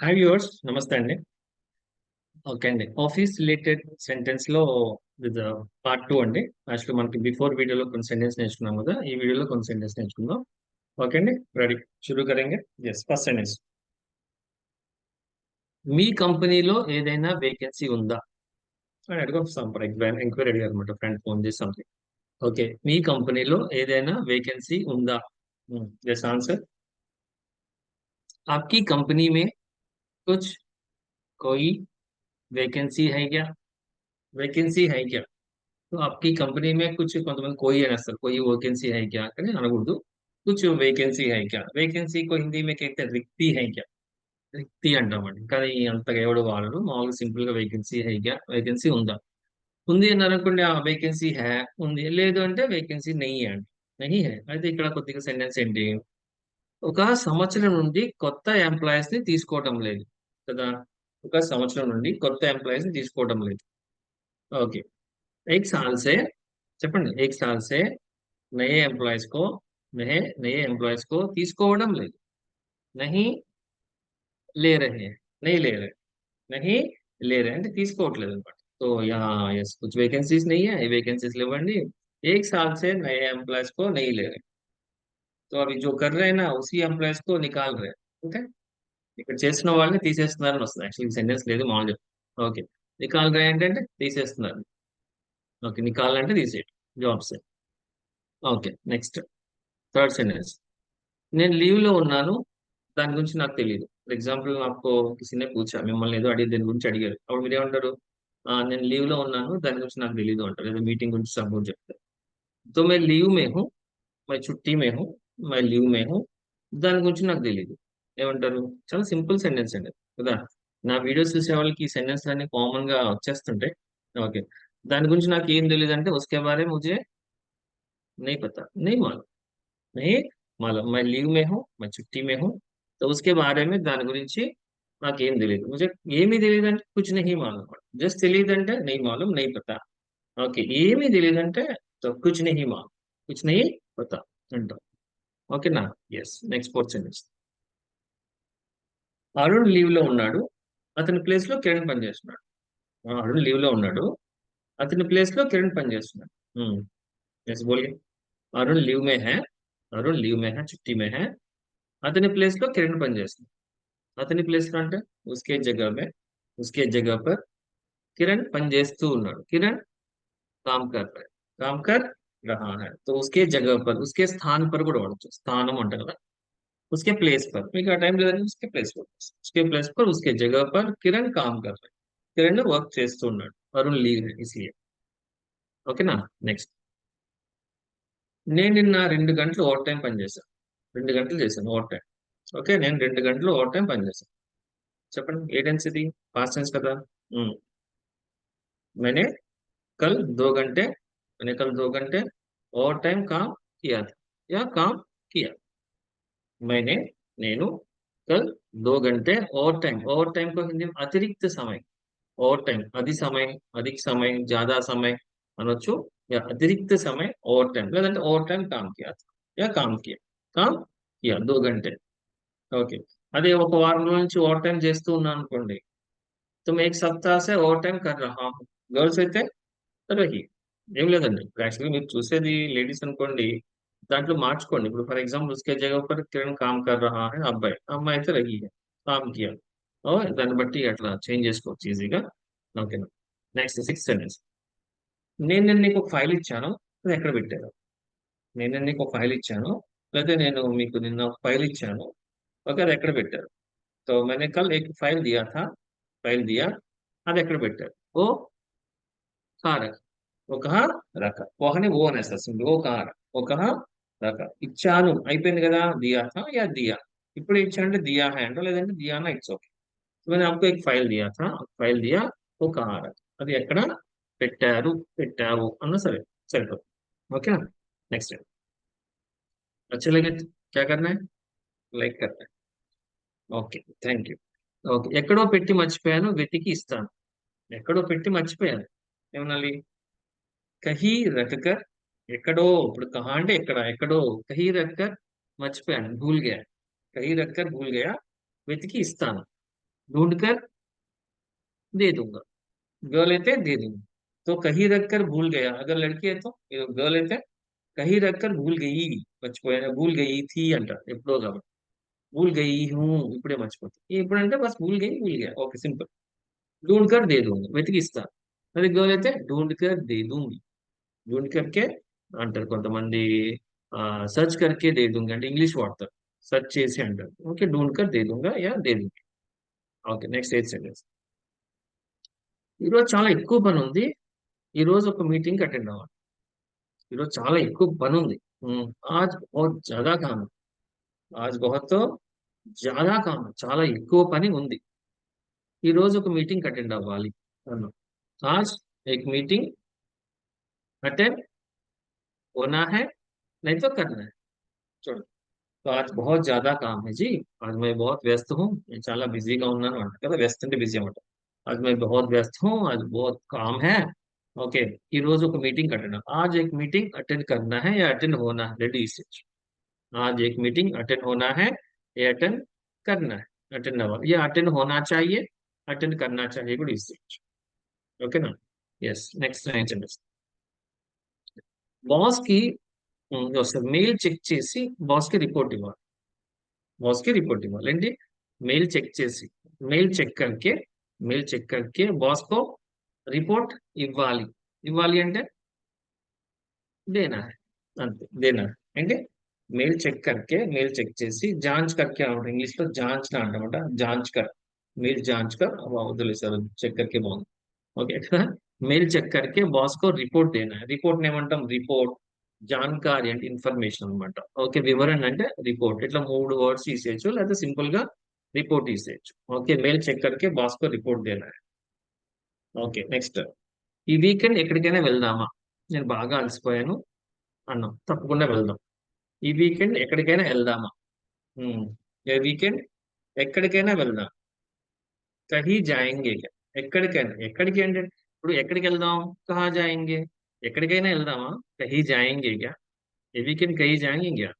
Hi viewers నమస్తే అండి okay అండి ఆఫీస్ రిలేటెడ్ సెంటెన్స్ లో విత్ పార్ట్ టూ అండి యాక్చువల్లీ మనకి బిఫోర్ వీడియోలో కొన్ని సెంటెన్స్ నేర్చుకున్నాం కదా ఈ వీడియోలో కొన్ని సెంటెన్స్ నేర్చుకుందాం ఓకే అండి రెడీ షురూ కరెంగే ఎస్ ఫస్ట్ సెంటెన్స్ మీ కంపెనీలో ఏదైనా వేకెన్సీ ఉందా అని అడుగు ఫర్ ఎంక్వైరీ అడిగారు అనమాట ఫ్రెండ్ ఫోన్ చేసి సంథింగ్ ఓకే మీ కంపెనీలో ఏదైనా వేకెన్సీ ఉందా ఎస్ ఆన్సర్ आपकी कंपनी में कुछ कोई वैकेंसी है क्या वैकेंसी है क्या तो आपकी कंपनी में कुछ मतलब कोई है ना सर कोई वैकेंसी है क्या करें అనకూడదు कुछ वैकेंसी है क्या वैकेंसी को हिंदी में कहते हैं रिक्ति है क्या రిక్తి అంటామండి కానీ అంతగా ఎవడు వాడరు మామూలుగా సింపుల్ గా వేకెన్సీ హై క్యా వేకెన్సీ ఉందా ఉంది అని అనుకోండి ఆ వేకెన్సీ హే ఉంది లేదు అంటే వేకెన్సీ నెయ్యి అండి నెయ్యి హే అయితే ఇక్కడ కొద్దిగా సెంటెన్స్ ఏంటి ఒక సంవత్సరం నుండి కొత్త ఎంప్లాయీస్ ని తీసుకోవటం లేదు కదా ఒక సంవత్సరం నుండి కొత్త ఎంప్లాయీస్ ని తీసుకోవటం లేదు ఓకే एक साल से చెప్పండి एक साल से नए एम्प्लॉयज को नए नए एम्प्लॉयज को తీసుకోవడం లేదు नहीं ले रहे हैं नहीं ले रहे नहीं ले रहे అంటే తీసుకోవట్లేదు అనమాట तो यहाँ यस कुछ वैकेंसीज नहीं है वैकेंसीज లేవండి एक साल से नए एम्प्लॉयज को नहीं ले रहे तो अभी जो कर रहे हैं ना उसी एम्प्लॉयज को निकाल रहे हैं ఓకే ఇక్కడ చేస్తున్న వాళ్ళని తీసేస్తున్నారని వస్తుంది. యాక్చువల్లీ సెంటెన్స్ లేదు మామూలు ఓకే నికాల్ రहे ఏంటంటే తీసేస్తున్నారు. ఓకే నికాల్ అంటే తీసేయడం jobs okay next third sentence నేను లీవ్లో ఉన్నాను. దాని గురించి నాకు తెలియదు ఫర్ ఎగ్జాంపుల్ నాకు కిసినే పూచా మిమ్మల్ని ఏదో అడిగి దీని గురించి అడిగారు. అప్పుడు మీరు ఏమంటారు? నేను లీవ్లో ఉన్నాను. దాని గురించి నాకు తెలియదు అంటారు. ఏదో మీటింగ్ గురించి సపోర్ట్ చెప్తారు తో మే లీవ్ మే. హూ మై చుట్టి మే. హూ మై లీవ్ మే. హూ దాని గురించి నాకు తెలియదు ఏమంటారు? చాలా సింపుల్ సెంటెన్స్ అండి. కదా? నా వీడియోస్ చూసే వాళ్ళకి ఈ సెంటెన్స్ అన్ని కామన్గా వచ్చేస్తుంటాయి ఓకే. దాని గురించి నాకు ఏం తెలియదు అంటే ఉస్కే బారే ముజే నై పత నై మాల నై మాల మై లీవ్ మే మై చుట్టీ మే తో ఉస్కే బారే మే దాని గురించి నాకేం తెలియదు ముజే ఏమీ తెలియదు అంటే కుచ్ నెహి మాలం జస్ట్ తెలియదు అంటే నెయ్యి మాలం నై పత. ఓకే. ఏమీ తెలియదు అంటే కుచ్ నెహి మాలు కుచ్ నెయ్యి పత అంటాం. ఓకేనా? Yes next four sentence Arun లీవ్లో ఉన్నాడు. అతని ప్లేస్లో కిరణ్ పనిచేస్తున్నాడు అరుణ్ లీవ్లో ఉన్నాడు. అతని ప్లేస్లో కిరణ్ పనిచేస్తున్నాడు ఎస్ అరుణ్ లీవ్ మే హే. అరుణ్ లీవ్ మే హే చుట్టి మే హే. అతని ప్లేస్లో కిరణ్ పనిచేస్తున్నాడు అతని ప్లేస్లో అంటే ఉస్కే జగా మే ఉస్కే జగా పర్ కిరణ్ పనిచేస్తూ ఉన్నాడు. కిరణ్ కామ్ కర్ కామ్ కర్ రహా హై. తో ఉస్కే జగా పర్ ఉస్కే స్థాన్ పర్ కూడా వాడచ్చు. స్థానం అంట కదా. उसके प्लेस पर మీకు ఆ టైం లేదంటే उसके प्लेस पर उसके प्लेस पर उसके जगह पर किरण काम कर रहा है కిరణ్ వర్క్ చేస్తూ ఉన్నాడు అరుణ్ లీవ్ है इसलिए ఓకేనా నెక్స్ట్ నేను నిన్న రెండు గంటలు ఓవర్ టైం పనిచేశాను రెండు గంటలు చేశాను ఓవర్ టైం ఓకే నేను రెండు గంటలు ఓవర్ టైం పనిచేశాను చెప్పండి ఏ టెన్స్ ఇది పాస్ట్ టెన్స్ కదా ఉమ్. मैंने कल दो घंटे मैंने कल दो घंटे ओवर टाइम काम किया था या काम किया मैंने నేను कल दो घंटे ओवर टाइम ओवर टाइम को हिंदी में अतिरिक्त समय ओवर टाइम अधिक समय अधिक समय ज्यादा समय అనొచ్చు या अतिरिक्त समय ओवर टाइम లేదంటే ఓవర్ టైం काम किया था या काम किया काम किया दो घंटे ఓకే అదే ఒక వారం రోజుల నుంచి ఓవర్ టైం చేస్తూ ఉన్నాను అనుకోండి तो मैं एक सप्ताह से ओवर टाइम कर रहा हूँ గర్ల్స్ అయితే రహి ఏం లేదండి యాక్చువల్లీ మీరు చూసేది లేడీస్ అనుకోండి దాంట్లో మార్చుకోండి ఇప్పుడు ఫర్ ఎగ్జాంపుల్ ఉస్కే జగ పర్ కిరణ్ కామ్ కర్ రహా హై అబ్బాయి అమ్మాయి అయితే రహి హై కామ్ కియా ఓ దాన్ని బట్టి అట్లా చేంజ్ చేసుకోవచ్చు ఈజీగా ఓకేనా నెక్స్ట్ సిక్స్ సెంటెన్స్ నేను నేను నీకు ఒక ఫైల్ ఇచ్చాను అది ఎక్కడ పెట్టారు నేను నేను నీకు ఒక ఫైల్ ఇచ్చాను లేదా నేను మీకు నిన్న ఒక ఫైల్ ఇచ్చాను ఓకే అది ఎక్కడ పెట్టారు సో మెనే కల్ ఏక్ ఫైల్ దియా థా ఫైల్ దియా అది ఎక్కడ పెట్టారు ఓ कहाँ रखा वो कहा रखा वो ने वो ने सर वो कहाँ रखा वो कहा రఖా ఇచ్చాను అయిపోయింది కదా దియా था या दिया ఇప్పుడు ఇచ్చా అంటే दिया है అంటో లేదంటే दिया ना ఇట్స్ ఓకే तो मैंने आपको एक फाइल दिया था फाइल दिया वो कहाँ रखा అది ఎక్కడ పెట్టారు పెట్టావు అన్న సరే సరిపోతుంది ఓకేనా నెక్స్ట్ अच्छा लगे तो क्या करना है लाइक करना है ఓకే థ్యాంక్ యూ ఓకే ఎక్కడో పెట్టి మర్చిపోయాను వెతికి ఇస్తాను ఎక్కడో పెట్టి మర్చిపోయాను ఏమనాలి కహీ రకకర్ ఎక్కడో ఇప్పుడు కహా అంటే ఎక్కడ ఎక్కడో కహీ రక్కర్ మర్చిపోయాను భూల్ గయా కహీ రక్కర్ భూల్ గయా వెతికి ఇస్తాను ढूंढ कर दे दूंगा गर्ल అయితే दे दूंगा तो कहीं रखकर भूल गया अगर लड़की है तो गर्ल అయితే कहीं रखकर भूल गई మర్చిపోయాను భూల్ గయి థీ అంట ఎప్పుడో కాబట్టి భూల్ గయి హూ ఇప్పుడే మర్చిపోతుంది ఇప్పుడంటే bus Bhool గయి Bhool Gaya okay simple ढूंढ कर दे दूंगा వెతికిస్తా అదే గర్ల్ అయితే ढूंढ कर दे दूंगी ढूंढ करके అంటారు. కొంతమంది సర్చ్ కర్కే దే దూంగా అంటే ఇంగ్లీష్ వాడతారు. సర్చ్ చేసి అంటారు. ఓకే డోంట్ కర్ దేదుంగా యా దే ఓకే నెక్స్ట్ ఎయిత్ సెంటెన్స్ ఈరోజు చాలా ఎక్కువ పని ఉంది. ఈరోజు ఒక మీటింగ్ అటెండ్ అవ్వాలి. ఈరోజు చాలా ఎక్కువ పని ఉంది. ఆజ్ బహుత్ జాదా కామ. ఆజ్ బహుత్ జాదా కామ. చాలా ఎక్కువ పని ఉంది. ఈరోజు ఒక మీటింగ్ అటెండ్ అవ్వాలి. అన్నా. ఆజ్ ఎక్ మీటింగ్ అటెండ్ होना है, नहीं तो करना है। चलो तो आज बहुत ज़्यादा काम है जी। आज मैं बहुत व्यस्त हूँ। చాలా बिज़ी का అంట కదా व्यस्त అంటే బిజీ అనమాట आज मैं बहुत व्यस्त हूँ, आज बहुत काम है। ओके ये रोज ఒక मीटिंग అటెండ్ आज एक मीटिंग अटेंड करना है या अटेंड होना है? रेडी स्टेज आज एक मीटिंग अटेंड होना है या अटेंड करना है? अटेंड अवर ये अटेंड होना चाहिए, अटेंड करना चाहिए गुड स्टेज ओके ना? यस नेक्स्ट सेंटेंस బాస్ కి వస్తుంది మెయిల్ చెక్ చేసి బాస్ కి రిపోర్ట్ ఇవ్వాలి బాస్ కి రిపోర్ట్ ఇవ్వాలి ఏంటి మెయిల్ చెక్ చేసి మెయిల్ చెక్ करके మెయిల్ చెక్ करके బాస్ को రిపోర్ట్ ఇవ్వాలి ఇవ్వాలి అంటే దేనా है అంతే దేనా है. అంటే మెయిల్ చెక్ करके మెయిల్ చెక్ చేసి జాంచ్ करके అంటారు ఇంగ్లీష్ లో జాంచ్ నా అంటామట జాంచ్ కర్ మెయిల్ జాంచ్ కర్ వదిలేసారు చెక్ करके బాగుంది ఓకే మెయిల్ చెక్ करके బాస్ को రిపోర్ట్ దేనా है. రిపోర్ట్ ఏమంటాం రిపోర్ట్ జాన్కారి అంటే ఇన్ఫర్మేషన్ అన్నమాట ఓకే వివరణ అంటే రిపోర్ట్ ఇట్లా మూడు వర్డ్స్ తీసేయచ్చు లేకపోతే సింపుల్ గా రిపోర్ట్ తీసేయచ్చు ఓకే మెయిల్ చెక్ करके బాస్ को రిపోర్ట్ దేనా है. ఓకే నెక్స్ట్ ఈ వీకెండ్ ఎక్కడికైనా వెళ్దామా నేను బాగా అలసిపోయాను అన్నాం తప్పకుండా వెళ్దాం ఈ వీకెండ్ ఎక్కడికైనా వెళ్దామా ఉమ్, ఏ వీకెండ్ ఎక్కడికైనా వెళ్దాం కహీ జాయింగే క్యా? ఎక్కడికైనా ఎక్కడికి అంటే ఇప్పుడు ఎక్కడికి వెళ్దాం? కహా జాయింగే. ఎక్కడికైనా వెళ్దామా? కహీ జాయింగే క్యా ఈ వీకెండ్ కహీ జాయింగే క్యా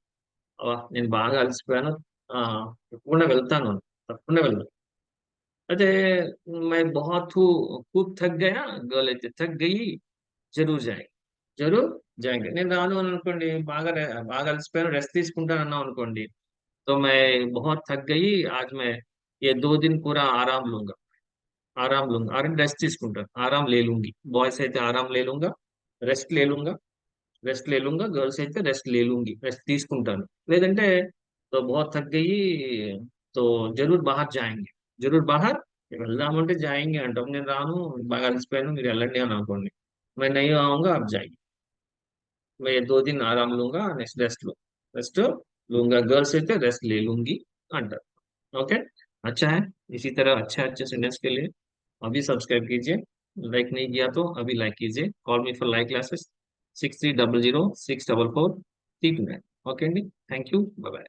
నేను బాగా అలసిపోయాను. తప్పకుండా వెళ్తాను తప్పకుండా వెళ్దాం. అయితే మై బహుత్ కూప్ థక్ గయా గర్ల్ అయితే థక్ గయి జరూర్ జాయి. జరూర్ జాయింగే. నేను రాను అని అనుకోండి బాగా బాగా అలసిపోయాను రెస్ట్ తీసుకుంటాను అన్నాం అనుకోండి. సో మై బహుత్ థక్ గయి ఆజ్ మై ఏ దో దిన్ పూరా ఆరామ్ ఆరాం లుంగ్ ఆరం రెస్ట్ తీసుకుంటారు. ఆరాం లేలుంగి. బాయ్స్ అయితే ఆరాం లేలుంగ రెస్ట్ లేలుంగ రెస్ట్ లేలుంగ గర్ల్స్ అయితే రెస్ట్ లేలుంగి రెస్ట్ తీసుకుంటాను లేదంటే తో బహుత్ తగ్గయి తో జరూర్ బహార్ జాయింగి. జరూర్ బాహర్ వెళ్దామంటే జాయింగి అంటాం. నేను రాను బాగా అలసిపోయాను మీరు వెళ్ళండి అని అనుకోండి. నేను నయ్యి ఆవుగా అప్ జాయి మే దో దిన్ ఆరాం లుంగా నెక్స్ట్ రెస్ట్లో. రెస్ట్ లూంగా గర్ల్స్ అయితే రెస్ట్ లేలుంగి అంటారు. ఓకే अच्छा है, इसी तरह अच्छे अच्छे स्टूडेंट्स के लिए अभी सब्सक्राइब कीजिए लाइक नहीं किया तो अभी लाइक कीजिए। Call me for like classes six three double zero six double four three two nine okay thank you bye bye